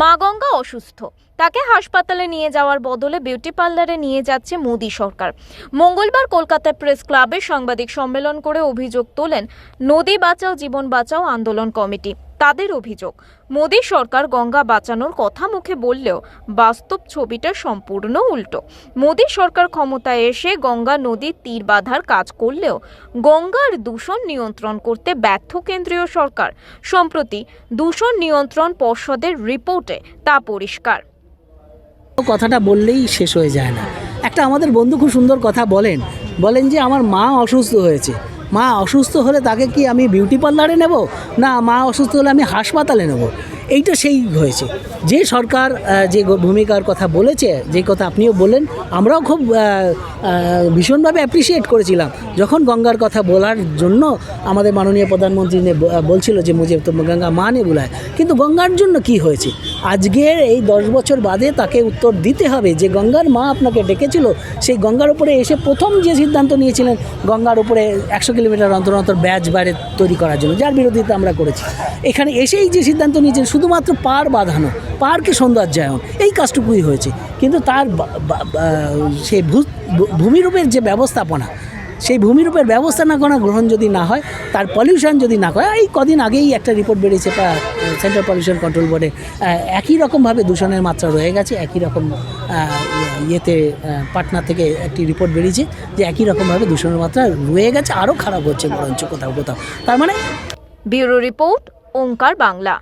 মা গঙ্গা অসুস্থ। তাকে হাসপাতালে নিয়ে যাওয়ার বদলে বিউটি পার্লারে নিয়ে যাচ্ছে মোদি সরকার। মঙ্গলবার কলকাতা প্রেস ক্লাবে সাংবাদিক সম্মেলন করে অভিযোগ তোলেন, নদী বাঁচাও, জীবন বাঁচাও আন্দোলন কমিটি। তাদের অভিযোগ। মোদী সরকার গঙ্গা বাঁচানোর কথা মুখে বললেও বাস্তব ছবিটা সম্পূর্ণ উল্টো। মোদী সরকার ক্ষমতায় এসে গঙ্গা নদীর তীর বাঁধার কাজ করলেও গঙ্গার দূষণ নিয়ন্ত্রণ করতে ব্যর্থ কেন্দ্রীয় সরকার। সম্প্রতি দূষণ নিয়ন্ত্রণ পর্ষদের রিপোর্টে তা পরিষ্কার। কথাটা বললেই শেষ হয়ে যায় না। একটা আমাদের বন্ধু খুব সুন্দর কথা বলেন। বলেন যে, আমার মা অসুস্থ হয়েছে। মা অসুস্থ হলে তাকে কি আমি বিউটি পার্লারে নেব? না, মা অসুস্থ হলে আমি হাসপাতালে নেব। এইটা সেই হয়েছে। যে সরকার যে ভূমিকার কথা বলেছে, যে কথা আপনিও বললেন, আমরাও খুব ভীষণভাবে অ্যাপ্রিসিয়েট করেছিলাম। যখন গঙ্গার কথা বলার জন্য আমাদের মাননীয় প্রধানমন্ত্রী বলছিল যে মুঝে তো গঙ্গা মা নে বুলায়, কিন্তু গঙ্গার জন্য কি হয়েছে? আজকের এই দশ বছর বাদে তাকে উত্তর দিতে হবে যে গঙ্গার মা আপনাকে ডেকেছিল, সেই গঙ্গার উপরে এসে প্রথম যে সিদ্ধান্ত নিয়েছিলেন, গঙ্গার উপরে একশো কিলোমিটার অন্তর অন্তর ব্যাচ বাইরে তৈরি করার জন্য, যার বিরোধিতা আমরা করেছি। এখানে এসেই যে সিদ্ধান্ত নিয়েছেন শুধুমাত্র পার বাঁধানো, পার্কে সৌন্দর্যায়ন, এই কাজটুকুই হয়েছে। কিন্তু তার ভূ- ভূমিরূপের যে ব্যবস্থাপনা, সেই ভূমিরূপের ব্যবস্থা না করা গ্রহণ যদি না হয়, তার পলিউশন যদি না করে এই কদিন আগেই একটা রিপোর্ট বেরিয়েছে সেন্ট্রাল পলিউশন কন্ট্রোল বোর্ডে একই রকমভাবে দূষণের মাত্রা রয়ে গেছে, একই রকম ইয়েতে পাটনা থেকে একটি রিপোর্ট বেরিয়েছে যে একই রকমভাবে দূষণের মাত্রা রয়ে গেছে, আরও খারাপ হচ্ছে বরঞ্চ কোথাও কোথাও। তার মানে ব্যুরো রিপোর্ট, ওঙ্কার বাংলা।